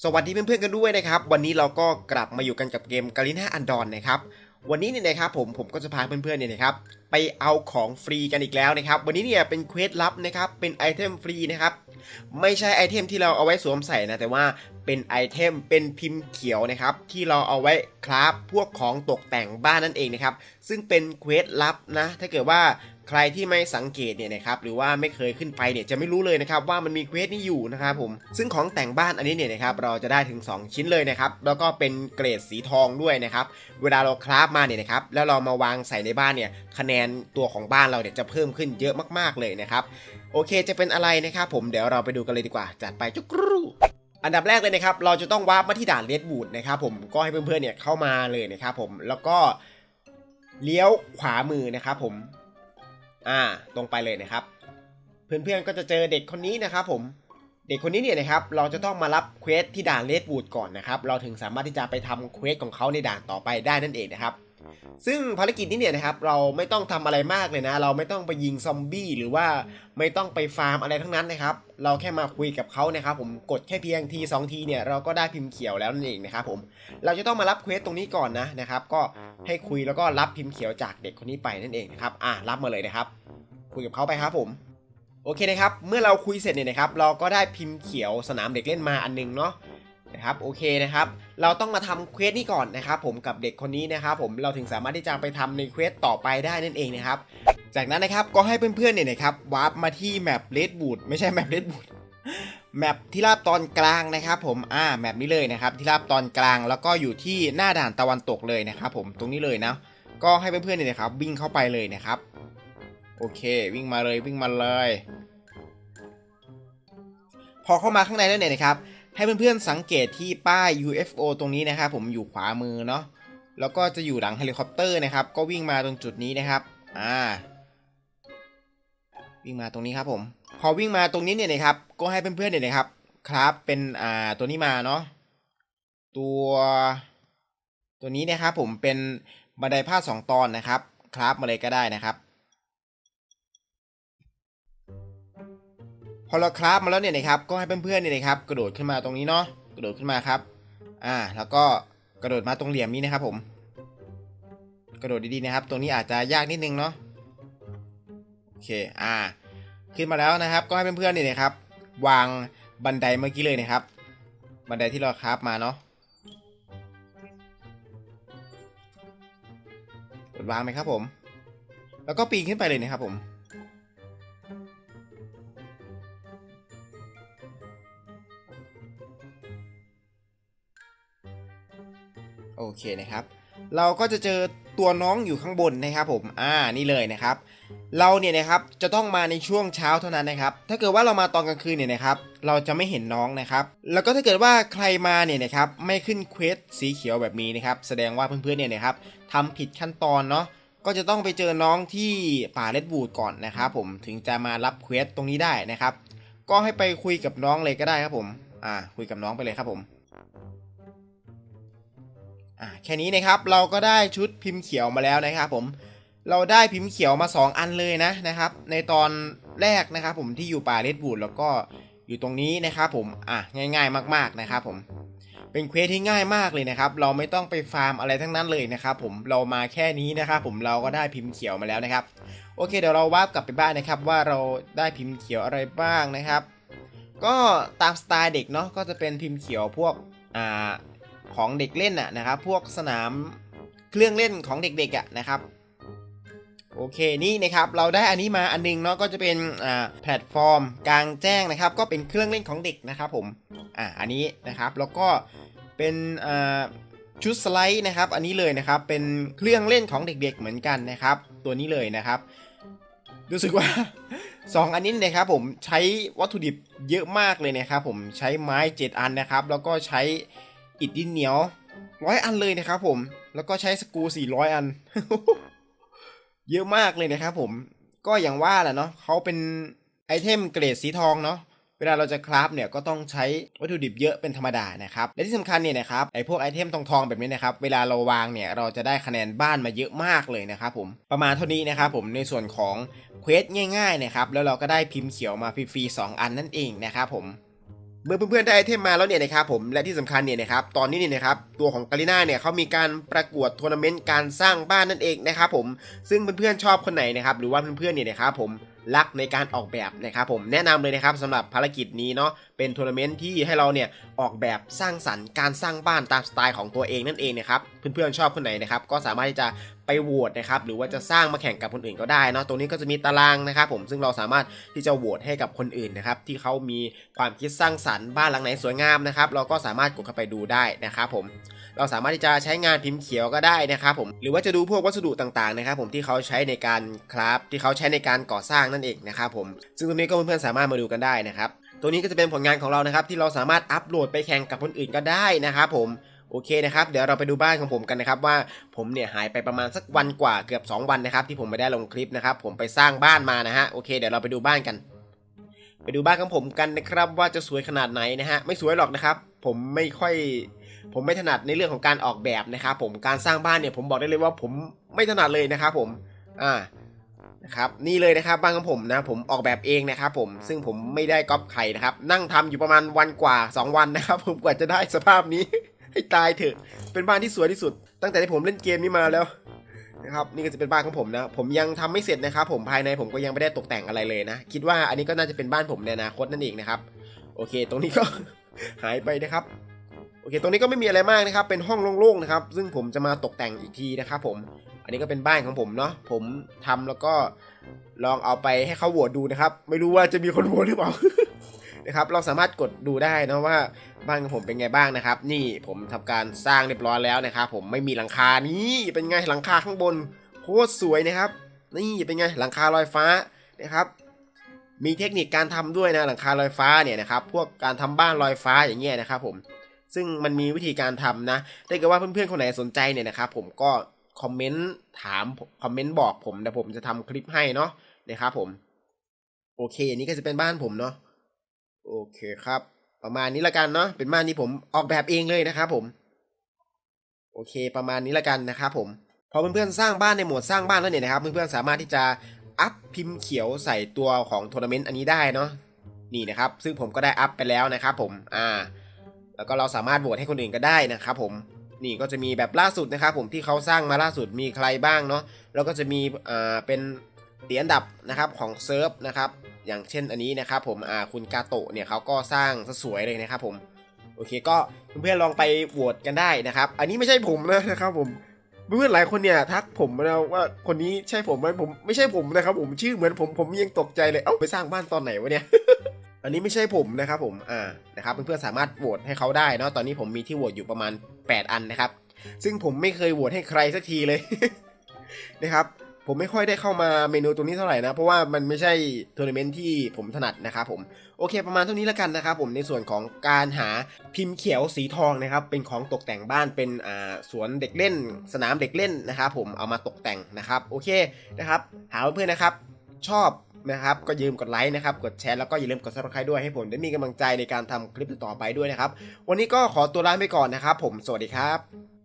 สวัสดีเพื่อนๆกันด้วยนะครับ วันนี้เราก็กลับมาอยู่กันกับเกมกาลิน่าอันดอนนะครับ วันนี้เนี่ยนะครับผมผมก็จะพาเพื่อนๆเนี่ยนะครับไปเอาของฟรีกันอีกแล้วนะครับ วันนี้เนี่ยเป็นเควสลับนะครับเป็นไอเทมฟรีนะครับไม่ใช่ไอเทมที่เราเอาไว้สวมใส่นะแต่ว่าเป็นไอเทมเป็นพิมพ์เขียวนะครับที่เราเอาไว้คราฟพวกของตกแต่งบ้านนั่นเองนะครับซึ่งเป็นเควสลับนะถ้าเกิดว่า ใครที่ไม่สังเกตเนี่ยนะครับหรือว่าไม่เคยขึ้นไปเนี่ยจะไม่รู้เลยนะครับว่ามันมีเควสนี้อยู่นะครับผมซึ่งของแต่งบ้านอันนี้เนี่ยนะครับเราจะได้ถึง 2 ชิ้นเลยนะครับแล้วก็เป็นเกรดสีทองด้วยนะครับเวลาเราคราฟมาเนี่ยนะครับแล้วเรามาวางใส่ในบ้านเนี่ยคะแนนตัวของบ้านเราเนี่ยจะเพิ่มขึ้นเยอะมากๆเลยนะครับโอเคจะเป็นอะไรนะครับผมเดี๋ยวเราไปดูกันเลยดีกว่าจัดไปจุกรูอันดับแรกเลยนะครับ เราจะต้องวาร์ปมาที่ด่านเลดบูดนะครับผมก็ให้เพื่อนๆเนี่ยเข้ามาเลยนะครับผมแล้วก็เลี้ยวขวามือนะครับผม อ่า ตรงไปเลยนะครับ เพื่อนๆก็จะเจอเด็กคนนี้นะครับผม เด็กคนนี้เนี่ยนะครับ เราจะต้องมารับเควสที่ด่านเลดบูดก่อนนะครับ เราถึงสามารถที่จะไปทำเควสของเขาในด่านต่อไปได้นั่นเองนะครับ ซึ่งภารกิจนี้เนี่ยนะครับเราไม่ต้องทำอะไรมากเลยนะ เราไม่ต้องไปยิงซอมบี้หรือว่าไม่ต้องไปฟาร์มอะไรทั้งนั้นนะครับ เราแค่มาคุยกับเขานะครับ ผมกดแค่เพียงทีสองทีเนี่ยเราก็ได้พิมพ์เขียวแล้วนั่นเองนะครับผมเราจะต้องมารับเควสตรงนี้ก่อนนะนะครับ ก็ให้คุยแล้วก็รับพิมพ์เขียวจากเด็กคนนี้ไปนั่นเองนะครับอะรับมาเลยนะครับ คุยกับเขาไปครับผมโอเคนะครับ เมื่อเราคุยเสร็จเนี่ยนะครับ เราก็ได้พิมพ์เขียวสนามเด็กเล่นมาอันหนึงเนาะ นะครับโอเคนะครับ เราต้องมาทำเควสนี้ก่อนนะครับผมกับเด็กคนนี้นะครับผมเราถึงสามารถที่จะไปทำในเควสต่อไปได้นั่นเองนะครับ จากนั้นนะครับก็ให้เพื่อนๆเนี่ยนะครับวาร์ปมาที่แมปเลดบูดไม่ใช่แมปเลดบูดแมปที่ราบตอนกลางนะครับผมอ่าแมปนี้เลยนะครับที่ราบตอนกลางแล้วก็อยู่ที่หน้าด่านตะวันตกเลยนะครับผมตรงนี้เลยนะก็ให้เพื่อนๆเนี่ยนะครับวิ่งเข้าไปเลยนะครับ โอเค วิ่งมาเลยวิ่งมาเลย พอเข้ามาข้างในแล้วเนี่ยนะครับ ให้เพื่อนๆสังเกตที่ป้าย UFO ตรงนี้นะครับผมอยู่ขวามือเนาะแล้วก็จะอยู่หลังเฮลิคอปเตอร์นะครับ ก็วิ่งมาตรงจุดนี้นะครับอ่าวิ่งมาตรงนี้ครับผม พอวิ่งมาตรงนี้เนี่ยนะครับ ก็ให้เพื่อนๆเนี่ยนะครับ ครับเป็นอ่าตัวนี้มาเนาะตัวตัวนี้นะครับผมเป็นบันไดพาสองตอนนะครับ ครับมาเลยก็ได้นะครับ พอเราคราฟมาแล้วเนี่ยนะครับก็ให้เพื่อนๆเนี่ยนะครับกระโดดขึ้นมาตรงนี้เนาะกระโดดขึ้นมาครับ อ่า แล้วก็กระโดดมาตรงเหลี่ยมนี้นะครับผม กระโดดดีๆนะครับ ตรงนี้อาจจะยากนิดนึงเนาะโอเคอ่า ขึ้นมาแล้วนะครับ ก็ให้เพื่อนๆเนี่ยนะครับ วางบันไดเมื่อกี้เลยนะครับ บันไดที่เราคราฟมาเนาะกดวางไหมครับผม แล้วก็ปีนขึ้นไปเลยนะครับผม โอเคนะครับ เราก็จะเจอตัวน้องอยู่ข้างบนนะครับผม อ่า นี่เลยนะครับ เราเนี่ยนะครับ จะต้องมาในช่วงเช้าเท่านั้นนะครับ ถ้าเกิดว่าเรามาตอนกลางคืนเนี่ยนะครับ เราจะไม่เห็นน้องนะครับ แล้วก็ถ้าเกิดว่าใครมาเนี่ยนะครับ ไม่ขึ้นเควสสีเขียวแบบนี้นะครับ แสดงว่าเพื่อนๆเนี่ยนะครับทำผิดขั้นตอนเนาะ ก็จะต้องไปเจอน้องที่ป่าเลดบูดก่อนนะครับผม ถึงจะมารับเควสตรงนี้ได้นะครับ ก็ให้ไปคุยกับน้องเลยก็ได้ครับผม อ่า คุยกับน้องไปเลยครับผม อ่าแค่นี้นะครับเราก็ได้ชุดพิมพ์เขียวมาแล้วนะครับผมเราได้พิมพ์เขียวมา 2 อันเลยนะนะครับ ในตอนแรกนะครับผมที่อยู่ป่าเลดบูดแล้วก็อยู่ตรงนี้นะครับผมอะง่าย ๆ มาก ๆนะครับผมเป็นเควสที่ง่ายมากเลยนะครับ เราไม่ต้องไปฟาร์มอะไรทั้งนั้นเลยนะครับผมเรามาแค่นี้นะครับผมเราก็ได้พิมพ์เขียวมาแล้วนะครับโอเคเดี๋ยวเราวาร์ปกลับไปบ้านนะครับ ว่าเราได้พิมพ์เขียวอะไรบ้างนะครับ ก็ตามสไตล์เด็กเนาะก็จะเป็นพิมพ์เขียวพวกอ่า ของเด็กเล่นอะนะครับ พวกสนามเครื่องเล่นของเด็กๆอะนะครับโอเคนี่นะครับเราได้อันนี้มาอันนึงเนาะก็จะเป็นอ่าแพลตฟอร์ม กลางแจ้งนะครับ ก็เป็นเครื่องเล่นของเด็กนะครับผมอ่าอันนี้นะครับแล้วก็เป็นอ่าชุดสไลด์นะครับ อันนี้เลยนะครับเป็นเครื่องเล่นของเด็กๆเหมือนกันนะครับ ตัวนี้เลยนะครับ รู้สึกว่าสองอันนี้นะครับผมใช้วัตถุดิบเยอะมากเลยนะครับ ผมใช้ไม้ 7 อันนะครับ แล้วก็ใช้ อิฐดินเหนียวร้อยอันเลยนะครับผม แล้วก็ใช้สกูรู400อัน เยอะมากเลยนะครับผม ก็อย่างว่าแหละเนาะเขาเป็นไอเทมเกรดสีทองเนาะเวลาเราจะคราฟเนี่ยก็ต้องใช้วัตถุดิบเยอะเป็นธรรมดานะครับ และที่สำคัญเนี่ยนะครับไอพวกไอเทมทองทองๆแบบนี้นะครับเวลาเราวางเนี่ยเราจะได้คะแนนบ้านมาเยอะมากเลยนะครับผมประมาณเท่านี้นะครับผมในส่วนของเควสง่ายๆนะครับแล้วเราก็ได้พิมพ์เขียวมาฟรีๆสองอันนั่นเองนะครับผม เมื่อเพื่อนๆได้ไอเทมมาแล้วเนี่ยนะครับผมและที่สำคัญเนี่ยนะครับตอนนี้เนี่ยนะครับตัวของกาลิน่าเนี่ยเขามีการประกวดทัวร์นาเมนต์การสร้างบ้านนั่นเองนะครับผมซึ่งเพื่อนๆชอบคนไหนนะครับหรือว่าเพื่อนๆเนี่ยนะครับผมรักในการออกแบบนะครับผมแนะนำเลยนะครับสำหรับภารกิจนี้เนาะเป็นทัวร์นาเมนต์ที่ให้เราเนี่ยออกแบบสร้างสรรค์การสร้างบ้านตามสไตล์ของตัวเองนั่นเองนะครับเพื่อนๆชอบคนไหนนะครับก็สามารถที่จะไปโหวตนะครับหรือว่าจะสร้างมาแข่งกับคนอื่นก็ได้เนาะตรงนี้ก็จะมีตารางนะครับผมซึ่งเราสามารถที่จะโหวตให้กับคนอื่นนะครับที่เขามีความคิดสร้างสรรค์บ้านหลังไหนสวยงามนะครับเราก็สามารถกดเข้าไปดูได้นะครับผมเราสามารถที่จะใช้งานพิมพ์เขียวก็ได้นะครับผมหรือว่าจะดูพวกวัสดุต่างๆนะครับผมที่เขาใช้ในการคราฟที่เขาใช้ในการก่อสร้างนั่นเองนะครับผมซึ่งตรงนี้ก็เพื่อนๆสามารถมาดูกันได้นะครับตัวนี้ก็จะเป็นผลงานของเรานะครับที่เราสามารถอัปโหลดไปแข่งกับคนอื่นก็ได้นะครับผม โอเคนะครับ เดี๋ยวเราไปดูบ้านของผมกันนะครับว่าผมเนี่ยหายไปประมาณสักวันกว่าเกือบ 2 วันนะครับ ที่ผมไม่ได้ลงคลิปนะครับ ผมไปสร้างบ้านมานะฮะโอเคเดี๋ยวเราไปดูบ้านกัน ไปดูบ้านของผมกันนะครับ ว่าจะสวยขนาดไหนนะฮะไม่สวยหรอกนะครับ ผมไม่ค่อย ผมไม่ถนัดในเรื่องของการออกแบบนะครับผมการสร้างบ้านเนี่ยผมบอกได้เลยว่าผมไม่ถนัดเลยนะครับผมอ่านะครับนี่เลยนะครับบ้านของผมนะผมออกแบบเองนะครับผมซึ่งผมไม่ได้ก๊อปใครนะครับ นั่งทำอยู่ประมาณวันกว่า 2 วันนะครับ ผมกว่าจะได้สภาพนี้ ให้ตายเถอะ เป็นบ้านที่สวยที่สุด ตั้งแต่ที่ผมเล่นเกมนี้มาแล้วนะครับนี่ก็จะเป็นบ้านของผมนะ ผมยังทำไม่เสร็จนะครับผมภายในผมก็ยังไม่ได้ตกแต่งอะไรเลยนะ คิดว่าอันนี้ก็น่าจะเป็นบ้านผมในอนาคตนั่นเองนะครับ โอเค ตรงนี้ก็ หายไปนะครับโอเค ตรงนี้ก็ไม่มีอะไรมากนะครับ เป็นห้องโล่งๆนะครับ ซึ่งผมจะมาตกแต่งอีกทีนะครับผม อันนี้ก็เป็นบ้านของผมเนาะ ผมทำแล้วก็ลองเอาไปให้เขาโหวตดูนะครับ ไม่รู้ว่าจะมีคนโหวตหรือเปล่า นะครับ เราสามารถกดดูได้นะว่า บ้านของผมเป็นไงบ้างนะครับ นี่ผมทำการสร้างเรียบร้อยแล้วนะครับผมไม่มีหลังคานี่เป็นไงหลังคาข้างบนโคตรสวยนะครับ นี่เป็นไงหลังคาลอยฟ้านะครับ มีเทคนิคการทำด้วยนะหลังคาลอยฟ้าเนี่ยนะครับพวกการทำบ้านลอยฟ้าอย่างเงี้ยนะครับผมซึ่งมันมีวิธีการทำนะถ้าเกิดว่าเพื่อนๆคนไหนสนใจเนี่ยนะครับผมก็คอมเมนต์ถามคอมเมนต์บอกผมเดี๋ยวผมจะทำคลิปให้เนาะนะครับผม โอเคอันนี้ก็จะเป็นบ้านผมเนาะโอเคครับ ประมาณนี้ละกันเนาะเป็นบ้านที่ผมออกแบบเองเลยนะครับผมโอเค ประมาณนี้ละกันนะครับผมพอเพื่อนๆสร้างบ้านในโหมดสร้างบ้านแล้วเนี่ยนะครับเพื่อนๆสามารถที่จะอัพพิมพ์เขียวใส่ตัวของทัวร์นาเมนต์อันนี้ได้เนาะนี่นะครับ ซึ่งผมก็ได้อัพไปแล้วนะครับผมอ่าแล้วก็เราสามารถโหวตให้คนอื่นก็ได้นะครับผมนี่ก็จะมีแบบล่าสุดนะครับผมที่เขาสร้างมาล่าสุดมีใครบ้างเนาะแล้วก็จะมีอ่าเป็นเหรียญดับนะครับของเซิร์ฟนะครับ อย่างเช่นอันนี้นะครับผมอ่าคุณกาโตะเนี่ยเขาก็สร้างสวยเลยนะครับผมโอเคก็เพื่อนๆลองไปโหวตกันได้นะครับ อันนี้ไม่ใช่ผมนะนะครับผมเพื่อนๆหลายคนเนี่ยทักผมมาแล้วว่าคนนี้ใช่ผมไหมผมไม่ใช่ผมนะครับผมชื่อเหมือนผมผมยังตกใจเลยเอ้าไปสร้างบ้านตอนไหนวะเนี่ย อันนี้ไม่ใช่ผมนะครับผมอ่านะครับเพื่อนๆสามารถโหวตให้เขาได้เนาะตอนนี้ผมมีที่โหวตอยู่ประมาณ 8 อันนะครับ ซึ่งผมไม่เคยโหวตให้ใครสักทีเลยนะครับ ผมไม่ค่อยได้เข้ามาเมนูตรงนี้เท่าไหร่นะ เพราะว่ามันไม่ใช่ทัวร์นาเมนต์ที่ผมถนัดนะครับผมโอเค ประมาณเท่านี้แล้วกันนะครับผมในส่วนของการหาพิมพ์เขียวสีทองนะครับเป็นของตกแต่งบ้านเป็นอ่าสวนเด็กเล่น สนามเด็กเล่นนะครับผมเอามาตกแต่งนะครับโอเคนะครับหาเพื่อนๆนะครับ ชอบนะครับก็ยืมกดไลค์นะครับกดแชร์แล้วก็อย่าลืมกด subscribe ด้วยให้ผมได้มีกำลังใจในการทำคลิปต่อไปด้วยนะครับ วันนี้ก็ขอตัวลาไปก่อนนะครับ ผมสวัสดีครับ